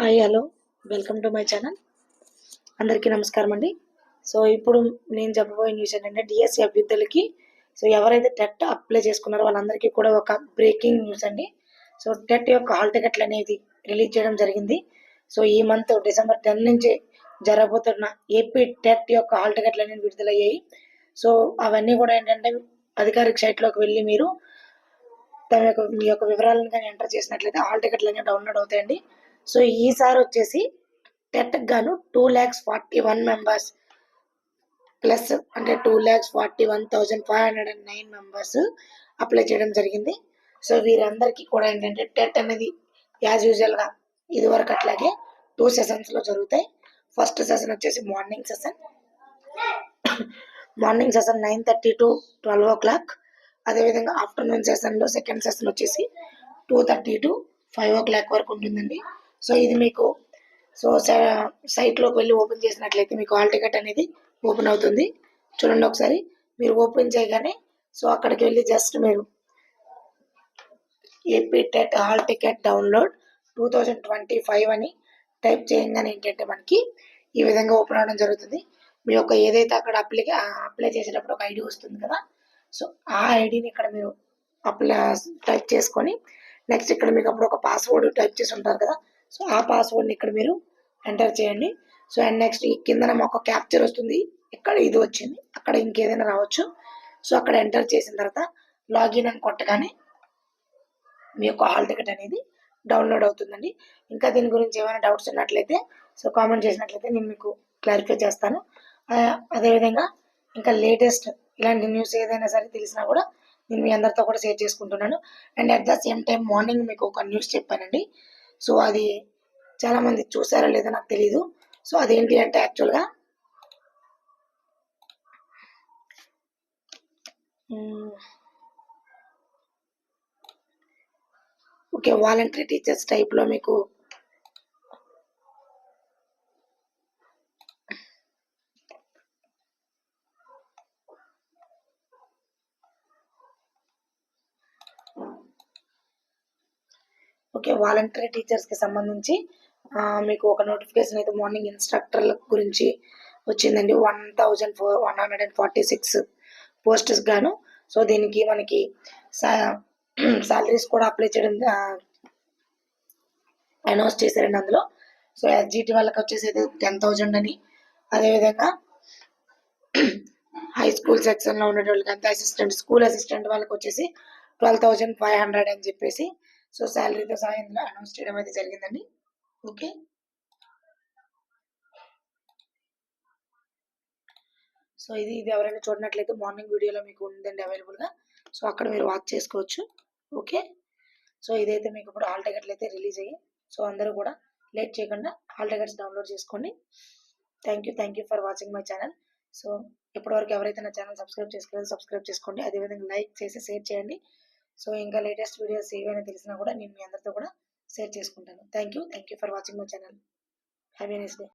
Hi hello. Welcome to my channel. అందరికీ నమస్కారం అండి. సో ఇప్పుడు నేను చెప్పబోయే న్యూస్ ఏంటంటే డిఎస్సి అభ్యర్థులకి సో ఎవరైతే టెట్ అప్లై చేసుకున్నారో వాళ్ళందరికీ కూడా ఒక బ్రేకింగ్ న్యూస్ అండి. సో టెట్ యొక్క హాల్ టికెట్లు అనేది రిలీజ్ చేయడం జరిగింది. సో ఈ మంత్ డిసెంబర్ టెన్ నుంచి జరగబోతున్న ఏపీ టెట్ యొక్క హాల్ టికెట్లు అనేవి విడుదలయ్యాయి. సో అవన్నీ కూడా ఏంటంటే అధికారిక సైట్లోకి వెళ్ళి మీరు తమ యొక్క మీ యొక్క వివరాలను కానీ ఎంటర్ చేసినట్లయితే హాల్ టికెట్లు అనేవి డౌన్లోడ్ అవుతాయండి. సో ఈసారి వచ్చేసి టెట్ గాను two lakhs forty one members plus అంటే two lakhs forty one thousand five hundred and nine members apply చేయడం జరిగింది. సో వీరందరికీ కూడా ఏంటంటే టెట్ అనేది యాజ్ యూజువల్గా ఇదివరకు అట్లాగే టూ సెషన్స్లో జరుగుతాయి. ఫస్ట్ సెషన్ వచ్చేసి morning session morning session nine thirty to twelve o'clock అదేవిధంగా ఆఫ్టర్నూన్ సెషన్లో సెకండ్ సెషన్ వచ్చేసి two thirty to five o'clock వరకు ఉంటుందండి. సో ఇది మీకు సో సైట్లోకి వెళ్ళి ఓపెన్ చేసినట్లయితే మీకు హాల్ టికెట్ అనేది ఓపెన్ అవుతుంది. చూడండి ఒకసారి మీరు ఓపెన్ చేయగానే సో అక్కడికి వెళ్ళి జస్ట్ మీరు AP TET hall ticket download two thousand twenty five అని టైప్ చేయగానే ఏంటంటే మనకి ఈ విధంగా ఓపెన్ అవడం జరుగుతుంది. మీ యొక్క ఏదైతే అక్కడ అప్లై అప్లై చేసేటప్పుడు ఒక ఐడి వస్తుంది కదా సో ఆ ఐడిని ఇక్కడ మీరు అప్లై టైప్ చేసుకొని నెక్స్ట్ ఇక్కడ మీకు అప్పుడు ఒక పాస్వర్డ్ టైప్ చేసి ఉంటారు కదా సో ఆ పాస్వర్డ్ని ఇక్కడ మీరు ఎంటర్ చేయండి. సో అండ్ నెక్స్ట్ ఈ కింద ఒక క్యాప్చర్ వస్తుంది. ఇక్కడ ఇది వచ్చింది. అక్కడ ఇంకేదైనా రావచ్చు. సో అక్కడ ఎంటర్ చేసిన తర్వాత లాగిన్ అని కొట్టగానే మీ యొక్క హాల్ టికెట్ అనేది డౌన్లోడ్ అవుతుందండి. ఇంకా దీని గురించి ఏమైనా డౌట్స్ ఉన్నట్లయితే సో కామెంట్ చేసినట్లయితే నేను మీకు క్లారిఫై చేస్తాను. అదేవిధంగా ఇంకా లేటెస్ట్ ఇలాంటి న్యూస్ ఏదైనా సరే తెలిసినా కూడా నేను మీ అందరితో కూడా షేర్ చేసుకుంటున్నాను. And at the same time morning మీకు ఒక న్యూస్ చెప్పానండి. సో అది చాలామంది చూసారా లేదో నాకు తెలీదు. సో అదేంటి అంటే యాక్చువల్గా ఓకే వాలంటరీ టీచర్స్ టైప్లో మీకు ఓకే వాలంటరీ టీచర్స్కి సంబంధించి మీకు ఒక నోటిఫికేషన్ అయితే మార్నింగ్ ఇన్స్ట్రక్టర్ల గురించి వచ్చిందండి. One thousand four one hundred and forty six posters గాను. సో దీనికి మనకి సాలరీస్ కూడా అప్లై చేయడం అనౌన్స్ చేశారండి అందులో. సో ఎస్జిటి వాళ్ళకి వచ్చేసి టెన్ థౌజండ్ అని. అదేవిధంగా హై స్కూల్ సెక్షన్లో ఉండే వాళ్ళకి అంత అసిస్టెంట్ స్కూల్ అసిస్టెంట్ వాళ్ళకి వచ్చేసి ట్వెల్వ్ థౌజండ్ ఫైవ్ హండ్రెడ్ అని చెప్పేసి సో శాలరీతో సహా ఇందులో అనౌన్స్ చేయడం అయితే జరిగిందండి. ఓకే సో ఇది ఇది ఎవరైనా చూడనట్లయితే మార్నింగ్ వీడియోలో మీకు ఉందండి అవైలబుల్గా సో అక్కడ మీరు వాచ్ చేసుకోవచ్చు. ఓకే సో ఇదైతే మీకు ఇప్పుడు హాల్ టికెట్లు అయితే రిలీజ్ అయ్యి సో అందరూ కూడా లేట్ చేయకుండా హాల్ టికెట్స్ డౌన్లోడ్ చేసుకోండి. Thank you thank you for watching my channel so ఇప్పటివరకు ఎవరైతే నా ఛానల్ సబ్స్క్రైబ్ చేసుకోలేదు సబ్స్క్రైబ్ చేసుకోండి. అదేవిధంగా లైక్ చేసి షేర్ చేయండి. సో ఇంకా లేటెస్ట్ వీడియోస్ ఏవైనా తెలిసినా కూడా నేను మీ అందరితో కూడా షేర్ చేసుకుంటాను. Thank you thank you for watching my channel. Have nice day.